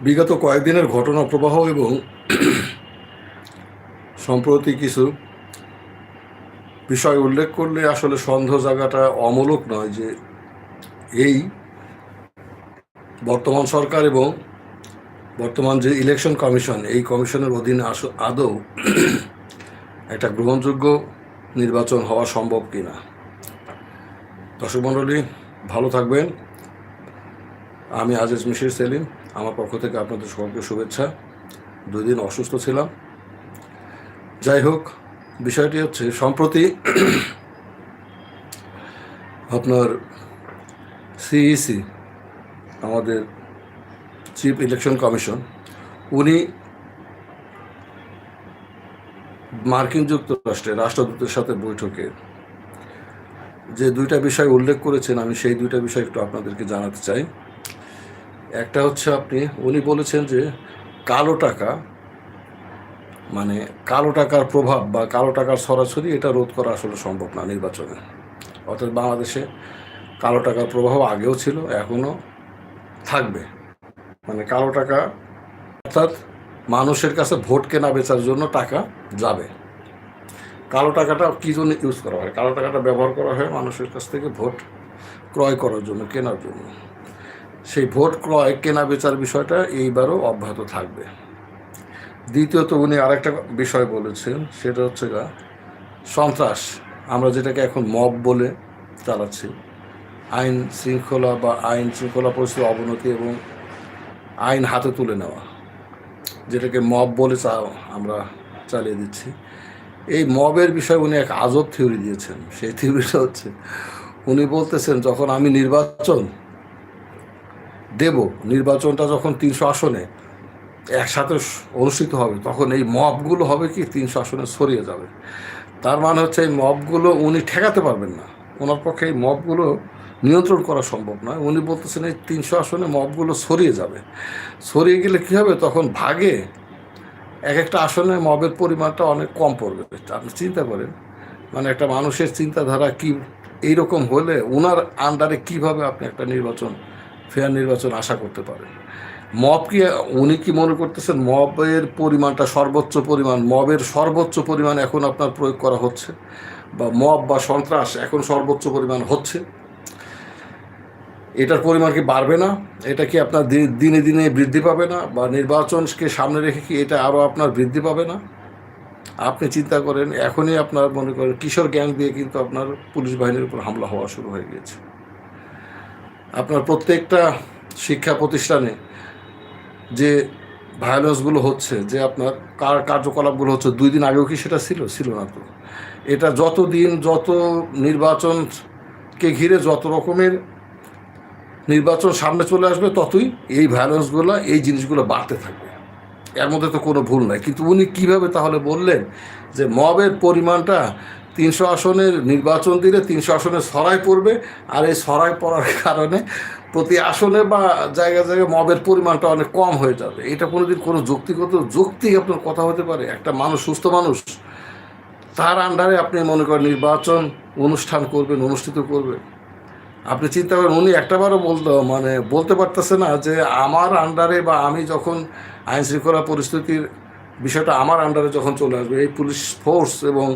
বিগত কয়েকদিনের ঘটনা প্রবাহ এবং সম্প্রতি কিছু বিষয় উল্লেখ করলে আসলে সন্দেহ জায়গাটা অমূলক নয় যে এই বর্তমান সরকার এবং বর্তমান যে ইলেকশন কমিশন এই কমিশনের অধীনে আস- আদৌ একটা গ্রহণযোগ্য নির্বাচন হওয়া সম্ভব কি না দর্শক মণ্ডলী, ভালো থাকবেন। আমি আজিজ মিশির সেলিম। আমার পক্ষ থেকে আপনাদের সকলকে শুভেচ্ছা। দুই দিন অসুস্থ ছিলাম। যাই হোক, বিষয়টি হচ্ছে, সম্প্রতি আপনার সিইসি আমাদের চিফ ইলেকশন কমিশন উনি মার্কিন যুক্তরাষ্ট্রে রাষ্ট্রদূতের সাথে বৈঠকে যে দুইটা বিষয় উল্লেখ করেছেন, আমি সেই দুইটা বিষয় একটু আপনাদেরকে জানাতে চাই। একটা হচ্ছে আপনি, উনি বলেছেন যে কালো টাকা মানে কালো টাকার প্রভাব বা কালো টাকার সরাসরি এটা রোধ করা আসলে সম্ভব না নির্বাচনে। অর্থাৎ বাংলাদেশে কালো টাকার প্রভাব আগেও ছিল, এখনও থাকবে। মানে কালো টাকা, অর্থাৎ মানুষের কাছে ভোট কেনা বেচার জন্য টাকা যাবে। কালো টাকাটা কী জন্য ইউজ করা হয়? কালো টাকাটা ব্যবহার করা হয় মানুষের কাছ থেকে ভোট ক্রয় করার জন্য, কেনার জন্য। সেই ভোট ক্রয় কেনা বেচার বিষয়টা এইবারও অব্যাহত থাকবে। দ্বিতীয়ত উনি আরেকটা বিষয় বলেছেন, সেটা হচ্ছে গা, সন্ত্রাস, আমরা যেটাকে এখন মব বলে চালাচ্ছি। আইন শৃঙ্খলা বা আইন শৃঙ্খলা পরিস্থিতির অবনতি এবং আইন হাতে তুলে নেওয়া, যেটাকে মব বলে চা, আমরা চালিয়ে দিচ্ছি। এই মবের বিষয়ে উনি এক আজব থিওরি দিয়েছেন। সেই থিওরিটা হচ্ছে, উনি বলতেছেন, যখন আমি নির্বাচন দেব নির্বাচনটা যখন তিনশো আসনে একসাথে অনুষ্ঠিত হবে, তখন এই মবগুলো হবে কি তিনশো আসনে ছড়িয়ে যাবে। তার মানে হচ্ছে এই মবগুলো উনি ঠেকাতে পারবেন না। ওনার পক্ষে এই মবগুলো নিয়ন্ত্রণ করা সম্ভব নয়। উনি বলতেছেন এই তিনশো আসনে মবগুলো ছড়িয়ে যাবে। ছড়িয়ে গেলে কী হবে? তখন ভাগে এক একটা আসনে মবের পরিমাণটা অনেক কম পড়বে। আপনি চিন্তা করেন মানে একটা মানুষের চিন্তাধারা কি এইরকম হলে ওনার আন্ডারে কীভাবে আপনি একটা নির্বাচন ফেয়ার নির্বাচন আশা করতে পারেন মব কি, উনি কি মনে করতেছেন মবের পরিমাণটা সর্বোচ্চ পরিমাণ, মবের সর্বোচ্চ পরিমাণ এখন আপনার প্রয়োগ করা হচ্ছে? বা মব বা সন্ত্রাস এখন সর্বোচ্চ পরিমাণ হচ্ছে? এটার পরিমাণ কি বাড়বে না? এটা কি আপনার দিনে দিনে বৃদ্ধি পাবে না? বা নির্বাচনকে সামনে রেখে কি এটা আরও আপনার বৃদ্ধি পাবে না? আপনি চিন্তা করেন, এখনই আপনার মনে করেন কিশোর গ্যাং দিয়ে কিন্তু আপনার পুলিশ বাহিনীর উপর হামলা হওয়া শুরু হয়ে গিয়েছে। আপনার প্রত্যেকটা শিক্ষা প্রতিষ্ঠানে যে ভায়োলেন্সগুলো হচ্ছে, যে আপনার কার কার্যকলাপগুলো হচ্ছে, দুই দিন আগেও কি সেটা ছিল? ছিল না তো। এটা যত দিন যত নির্বাচনকে ঘিরে যত রকমের নির্বাচন সামনে চলে আসবে, ততই এই ভায়োলেন্সগুলো, এই জিনিসগুলো বাড়তে থাকবে। এর মধ্যে তো কোনো ভুল নাই। কিন্তু উনি কীভাবে তাহলে বললেন যে মবের পরিমাণটা তিনশো আসনের নির্বাচন দিলে তিনশো আসনে সরাই পড়বে। আর এই সরাই পড়ার কারণে প্রতি আসনে বা জায়গায় জায়গায় মবের পরিমাণটা অনেক কম হয়ে যাবে। এটা কোনোদিন কোনো যুক্তিগত যুক্তি আপনার কথা হতে পারে। একটা মানুষ, সুস্থ মানুষ, তার আন্ডারে আপনি মনে করেন নির্বাচন অনুষ্ঠান করবেন, অনুষ্ঠিত করবেন। আপনি চিন্তা করেন, উনি একটাবারও বলতে মানে বলতে পারতেছে না যে আমার আন্ডারে বা আমি যখন আইন শৃঙ্খলা পরিস্থিতির বিষয়টা আমার আন্ডারে যখন চলে আসবে, এই পুলিশ ফোর্স এবং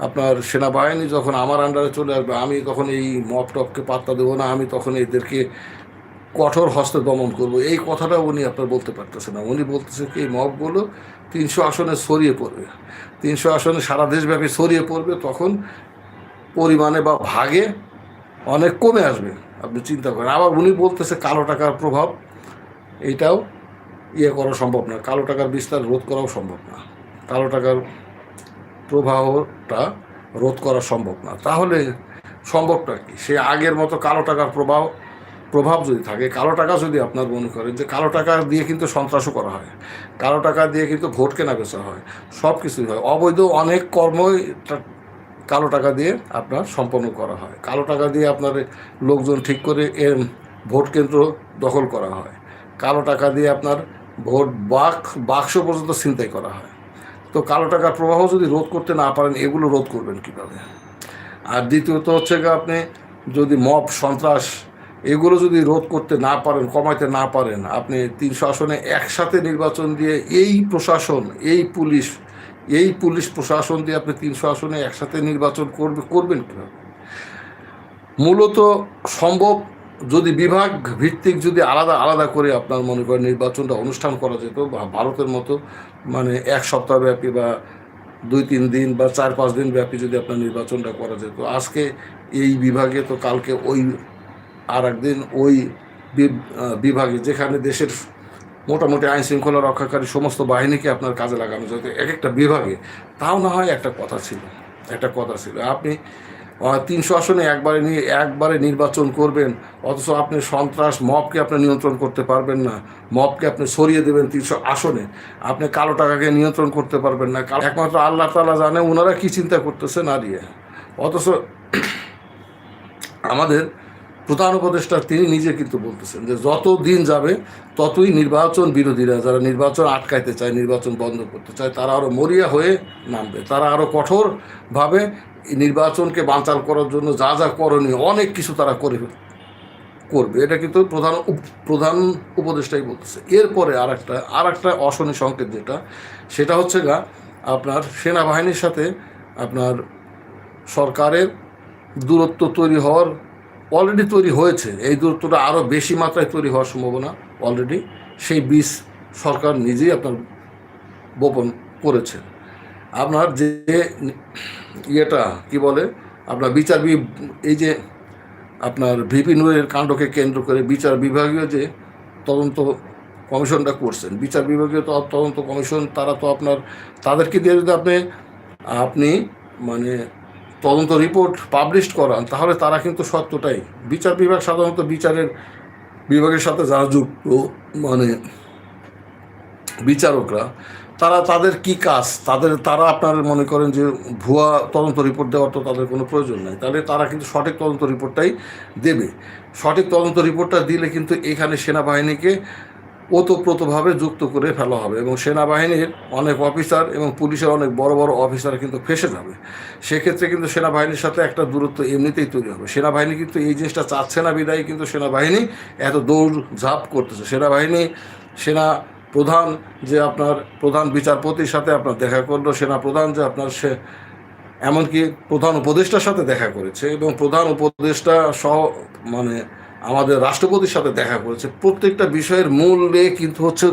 আপনার সেনাবাহিনী যখন আমার আন্ডারে চলে আসবে, আমি তখন এই মপ টপকে পাত্তা দেবো না, আমি তখন এদেরকে কঠোর হস্তে দমন করব। এই কথাটা উনি আপনার বলতে পারতেছে না। উনি বলতেছে কি, এই মবগুলো তিনশো আসনে ছড়িয়ে পড়বে। তিনশো আসনে সারা দেশব্যাপী ছড়িয়ে পড়বে, তখন পরিমাণে বা ভাগে অনেক কমে আসবে। আপনি চিন্তা করেন। আবার উনি বলতেছে কালো টাকার প্রভাব এইটাও ইয়ে করা সম্ভব না। কালো টাকার বিস্তার রোধ করাও সম্ভব না। কালো টাকার প্রবাহটা রোধ করা সম্ভব না। তাহলে সম্ভবটা কি? সে আগের মতো কালো টাকার প্রভাব প্রভাব যদি থাকে, কালো টাকা যদি আপনার মনে করেন যে কালো টাকা দিয়ে কিন্তু সন্ত্রাসও করা হয়, কালো টাকা দিয়ে কিন্তু ভোট কেনা বেচা হয়, সব কিছুই হয়, অবৈধ অনেক কর্মই কালো টাকা দিয়ে আপনার সম্পন্ন করা হয়। কালো টাকা দিয়ে আপনার লোকজন ঠিক করে এর ভোট কেন্দ্র দখল করা হয়। কালো টাকা দিয়ে আপনার ভোট বাক্স বাক্স পর্যন্ত ছিনতাই করা হয়। তো কালো টাকার প্রবাহ যদি রোধ করতে না পারেন, এগুলো রোধ করবেন কীভাবে? আর দ্বিতীয়ত হচ্ছে আপনি যদি মব, সন্ত্রাস, এগুলো যদি রোধ করতে না পারেন, কমাইতে না পারেন, আপনি তিনশো আসনে একসাথে নির্বাচন দিয়ে এই প্রশাসন, এই পুলিশ এই পুলিশ প্রশাসন দিয়ে আপনি তিনশো আসনে একসাথে নির্বাচন করবে, করবেন কীভাবে? মূলত সম্ভব যদি বিভাগ ভিত্তিক যদি আলাদা আলাদা করে আপনার মনে করেন নির্বাচনটা অনুষ্ঠান করা যেত, বা ভারতের মতো মানে এক সপ্তাহ ব্যাপী বা দুই, তিন দিন বা চার, পাঁচ দিন ব্যাপী যদি আপনার নির্বাচনটা করা যেত, আজকে এই বিভাগে তো কালকে ওই আর একদিন ওই বিভাগে যেখানে দেশের মোটামুটি আইন শৃঙ্খলা রক্ষাকারী সমস্ত বাহিনীকে আপনার কাজে লাগানো যেত, এক একটা বিভাগে, তাও না হয় একটা কথা ছিল, একটা কথা ছিল। আপনি তিনশো আসনে একবারে নিয়ে একবারে নির্বাচন করবেন, অথচ আপনি সন্ত্রাস মবকে আপনি নিয়ন্ত্রণ করতে পারবেন না। মবকে আপনি সরিয়ে দেবেন তিনশো আসনে। আপনি কালো টাকাকে নিয়ন্ত্রণ করতে পারবেন না। একমাত্র আল্লাহ তালা জানে ওনারা কি চিন্তা করতেছে না দিয়ে অথচ আমাদের প্রধান উপদেষ্টা, তিনি নিজে কিন্তু বলতেছেন যে যত দিন যাবে, ততই নির্বাচন বিরোধীরা, যারা নির্বাচন আটকাইতে চায়, নির্বাচন বন্ধ করতে চায়, তারা আরও মরিয়া হয়ে নামবে। তারা আরও কঠোরভাবে নির্বাচনকে বানচাল করার জন্য যা যা করণীয়, অনেক কিছু তারা করে করবে। এটা কিন্তু প্রধান প্রধান উপদেষ্টাই বলতেছে। এরপরে আর একটা আর একটা অশনি সংকেত যেটা, সেটা হচ্ছে গা, আপনার সেনাবাহিনীর সাথে আপনার সরকারের দূরত্ব তৈরি হওয়ার অলরেডি তৈরি হয়েছে। এই দূরত্বটা আরও বেশি মাত্রায় তৈরি হওয়ার সম্ভাবনা অলরেডি সেই বীজ সরকার নিজেই আপনার বপন করেছে। আপনার যে ইয়েটা, কি বলে, আপনার বিচার বি- এই যে আপনার ভিপি নুরের কাণ্ডকে কেন্দ্র করে বিচার বিভাগীয় যে তদন্ত কমিশনটা করছেন, বিচার বিভাগীয় তো, তদন্ত কমিশন, তারা তো আপনার, তাদেরকে দিয়ে যদি আপনি আপনি মানে তদন্ত রিপোর্ট পাবলিশ করান, তাহলে তারা কিন্তু সত্যটাই। বিচার বিভাগ সাধারণত বিচারের বিভাগের সাথে যারা যুক্ত মানে বিচারকরা, তারা তাদের কি কাজ? তাদের, তারা আপনার মনে করেন যে ভুয়া তদন্ত রিপোর্ট দেওয়ার তো তাদের কোনো প্রয়োজন নাই। তাহলে তারা কিন্তু সঠিক তদন্ত রিপোর্টটাই দেবে। সঠিক তদন্ত রিপোর্টটা দিলে কিন্তু এখানে সেনাবাহিনীকে ওতপ্রোতভাবে যুক্ত করে ফেলা হবে এবং সেনাবাহিনীর অনেক অফিসার এবং পুলিশের অনেক বড় বড় অফিসার কিন্তু ফেসে যাবে। সেক্ষেত্রে কিন্তু সেনাবাহিনীর সাথে একটা দূরত্ব এমনিতেই তৈরি হবে। সেনাবাহিনী কিন্তু এই জিনিসটা চাচ্ছে না বিদায়, কিন্তু সেনাবাহিনী এত দৌড় ঝাঁপ করতেছে। সেনাবাহিনী, সেনা প্রধান যে আপনার প্রধান বিচারপতির সাথে আপনার দেখা করল, সেনা প্রধান যে আপনার সে, এমনকি প্রধান উপদেষ্টার সাথে দেখা করেছে এবং প্রধান উপদেষ্টা সহ মানে আমাদের রাষ্ট্রপতির সাথে দেখা করেছে। প্রত্যেকটা বিষয়ের মূল এ কিন্তু হচ্ছে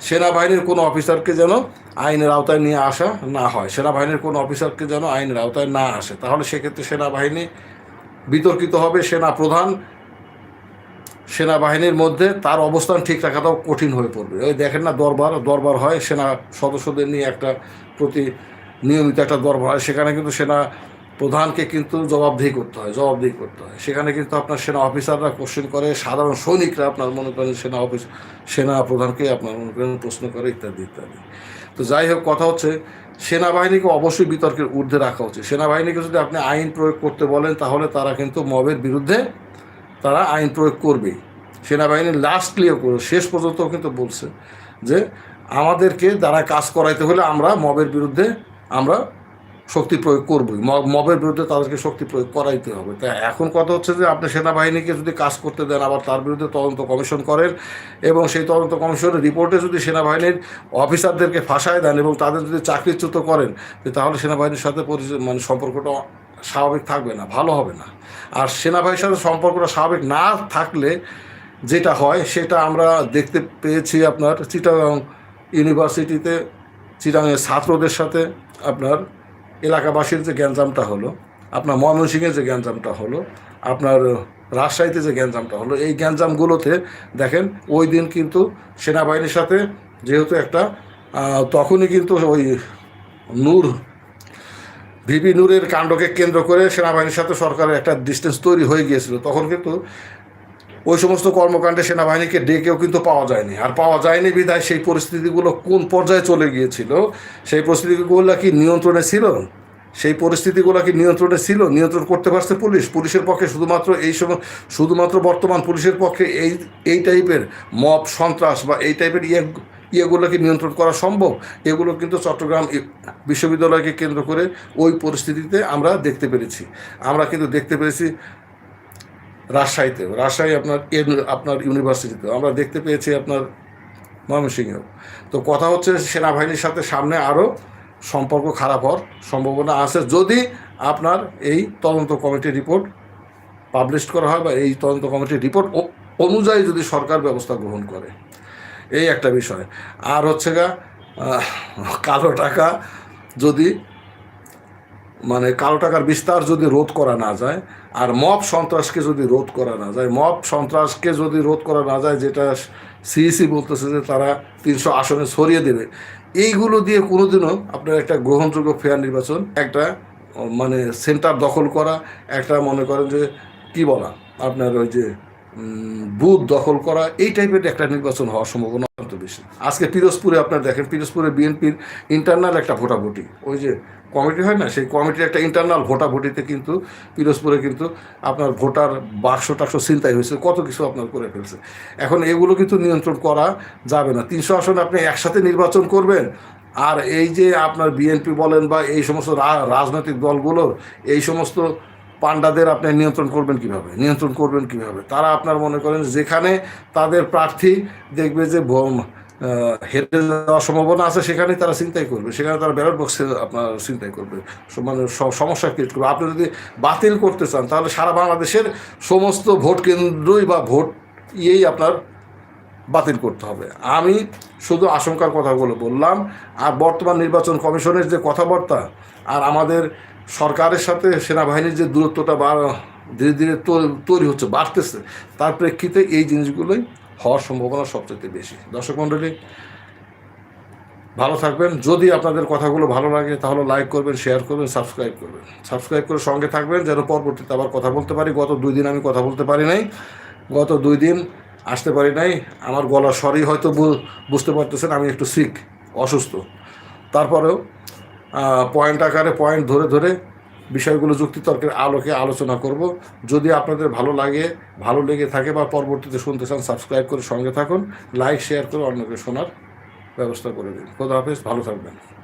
সেনাবাহিনীর কোনো অফিসারকে যেন আইনের আওতায় নিয়ে আসা না হয়। সেনাবাহিনীর কোনো অফিসারকে যেন আইনের আওতায় না আসে। তাহলে সেক্ষেত্রে সেনাবাহিনী বিতর্কিত হবে সেনা প্রধান সেনাবাহিনীর মধ্যে তার অবস্থান ঠিক রাখাটাও কঠিন হয়ে পড়বে। ওই দেখেন না, দরবার দরবার হয়, সেনা সদস্যদের নিয়ে একটা প্রতি নিয়মিত একটা দরবার হয়। সেখানে কিন্তু সেনা প্রধানকে কিন্তু জবাবদিহি করতে হয়, জবাবদিহি করতে হয়। সেখানে কিন্তু আপনার সেনা অফিসাররা কোশ্চেন করে, সাধারণ সৈনিকরা আপনার মনে করেন সেনা অফিস, সেনা প্রধানকে আপনার মনে করেন প্রশ্ন করে, ইত্যাদি ইত্যাদি। তো যাই হোক, কথা হচ্ছে, সেনাবাহিনীকে অবশ্যই বিতর্কের ঊর্ধ্বে রাখা উচিত। সেনাবাহিনীকে যদি আপনি আইন প্রয়োগ করতে বলেন, তাহলে তারা কিন্তু মবের বিরুদ্ধে তারা আইন প্রয়োগ করবে। সেনাবাহিনী লাস্টলিও করে, শেষ পর্যন্ত কিন্তু বলছে যে, আমাদেরকে দ্বারা কাজ করাইতে হলে আমরা মবের বিরুদ্ধে আমরা শক্তি প্রয়োগ করবই। মবের বিরুদ্ধে তাদেরকে শক্তি প্রয়োগ করাইতে হবে। তা এখন কথা হচ্ছে যে, আপনি সেনাবাহিনীকে যদি কাজ করতে দেন, আবার তার বিরুদ্ধে তদন্ত কমিশন করেন এবং সেই তদন্ত কমিশনের রিপোর্টে যদি সেনাবাহিনীর অফিসারদেরকে ফাঁসায় দেন এবং তাদের যদি চাকরিচ্যুত করেন তাহলে সেনাবাহিনীর সাথে মানে সম্পর্কটা স্বাভাবিক থাকবে না, ভালো হবে না। আর সেনাবাহিনীর সাথে সম্পর্কটা স্বাভাবিক না থাকলে যেটা হয়, সেটা আমরা দেখতে পেয়েছি আপনার চিটাগাং ইউনিভার্সিটিতে চিটাগাংয়ের ছাত্রদের সাথে আপনার এলাকাবাসীর যে গ্যাঞ্জামটা হলো, আপনার ময়মনসিংহের যে গ্যাঞ্জামটা হলো, আপনার রাজশাহীতে যে গ্যাঞ্জামটা হলো, এই গ্যাঞ্জামগুলোতে দেখেন ওই দিন কিন্তু সেনাবাহিনীর সাথে যেহেতু একটা তখনই কিন্তু ওই নূর, ভিপি নূরের কাণ্ডকে কেন্দ্র করে সেনাবাহিনীর সাথে সরকারের একটা ডিস্টেন্স তৈরি হয়ে গিয়েছিল। তখন কিন্তু ওই সমস্ত কর্মকাণ্ডে সেনাবাহিনীকে ডেকেও কিন্তু পাওয়া যায়নি। আর পাওয়া যায়নি বিধায় সেই পরিস্থিতিগুলো কোন পর্যায়ে চলে গিয়েছিল? সেই পরিস্থিতিগুলো কি নিয়ন্ত্রণে ছিল? সেই পরিস্থিতিগুলো কি নিয়ন্ত্রণে ছিল? নিয়ন্ত্রণ করতে পারছে পুলিশ। পুলিশের পক্ষে শুধুমাত্র এই সময় শুধুমাত্র বর্তমান পুলিশের পক্ষে এই এই টাইপের মব, সন্ত্রাস বা এই টাইপের ইয়ে ইয়েগুলোকে নিয়ন্ত্রণ করা সম্ভব? এগুলো কিন্তু চট্টগ্রাম বিশ্ববিদ্যালয়কে কেন্দ্র করে ওই পরিস্থিতিতে আমরা দেখতে পেরেছি। আমরা কিন্তু দেখতে পেরেছি রাজশাহীতে। রাজশাহী আপনার আপনার ইউনিভার্সিটিতে। আমরা দেখতে পেয়েছি আপনার ময়মনসিংহেও। তো কথা হচ্ছে সেনাবাহিনীর সাথে সামনে আরও সম্পর্ক খারাপ হওয়ার সম্ভাবনা আছে। যদি আপনার এই তদন্ত কমিটির রিপোর্ট পাবলিশ করা হয় বা এই তদন্ত কমিটির রিপোর্ট অনুযায়ী যদি সরকার ব্যবস্থা গ্রহণ করে। এই একটা বিষয়। আর হচ্ছে গা কালো টাকা যদি মানে কালো টাকার বিস্তার যদি রোধ করা না যায়, আর মব সন্ত্রাসকে যদি রোধ করা না যায়, মব সন্ত্রাসকে যদি রোধ করা না যায়, যেটা সিইসি বলতেছে যে তারা তিনশো আসনে সরিয়ে দেবে, এইগুলো দিয়ে কোনোদিনও আপনার একটা গ্রহণযোগ্য ফেয়ার নির্বাচন, একটা মানে সেন্টার দখল করা, একটা মনে করেন যে, কি বলা, আপনার ওই যে বুথ দখল করা, এই টাইপের একটা নির্বাচন হওয়ার সম্ভাবনা অত্যন্ত বেশি। আজকে পিরোজপুরে আপনার দেখেন, পিরোজপুরে বিএনপির ইন্টারনাল একটা ভোটাভুটি। ওই যে কমিটি হয় না, সেই কমিটির একটা ইন্টারনাল ভোটাভুটিতে কিন্তু পিরোজপুরে কিন্তু আপনার ভোটার বাক্স টাক্স চিন্তাই হয়েছে, কত কিছু আপনার করে ফেলছে। এখন এগুলো কিন্তু নিয়ন্ত্রণ করা যাবে না। তিনশো আসনে আপনি একসাথে নির্বাচন করবেন, আর এই যে আপনার বিএনপি বলেন বা এই সমস্ত রাজনৈতিক দলগুলোর এই সমস্ত পান্ডাদের আপনি নিয়ন্ত্রণ করবেন কীভাবে? নিয়ন্ত্রণ করবেন কীভাবে? তারা আপনার মনে করেন যেখানে তাদের প্রার্থী দেখবে যে হেরে যাওয়ার সম্ভাবনা আছে সেখানে তারা চিন্তাই করবে। সেখানে তারা ব্যালট বক্সে আপনার চিন্তাই করবে। মানে সমস্যা ক্রিয়েট করবে। আপনি যদি বাতিল করতে চান, তাহলে সারা বাংলাদেশের সমস্ত ভোট কেন্দ্রই বা ভোট ইয়েই আপনার বাতিল করতে হবে। আমি শুধু আশঙ্কার কথাগুলো বললাম। আর বর্তমান নির্বাচন কমিশনের যে কথাবার্তা আর আমাদের সরকারের সাথে সেনাবাহিনীর যে দূরত্বটা বা ধীরে ধীরে তৈরি হচ্ছে, বাড়তেছে, তার প্রেক্ষিতে এই জিনিসগুলোই হওয়ার সম্ভাবনা সবচেয়ে বেশি। দর্শক মণ্ডলী, ভালো থাকবেন। যদি আপনাদের কথাগুলো ভালো লাগে, তাহলে লাইক করবেন শেয়ার করবেন সাবস্ক্রাইব করবেন। সাবস্ক্রাইব করে সঙ্গে থাকবেন, যেন পরবর্তীতে আবার কথা বলতে পারি। গত দুই দিন আমি কথা বলতে পারি নাই। গত দুই দিন আসতে পারি নাই। আমার গলার স্বরই হয়তো বুঝতে পারতেছেন, আমি একটু সিক অসুস্থ। তারপরেও পয়েন্ট আকারে পয়েন্ট ধরে ধরে বিষয়গুলো যুক্তিতর্কের আলোকে আলোচনা করব। যদি আপনাদের ভালো লাগে, ভালো লেগে থাকে বা পরবর্তীতে শুনতে চান সাবস্ক্রাইব করে সঙ্গে থাকুন লাইক শেয়ার করে অন্যকে শোনার ব্যবস্থা করে দিন। খোদা হাফেজ, ভালো থাকবেন।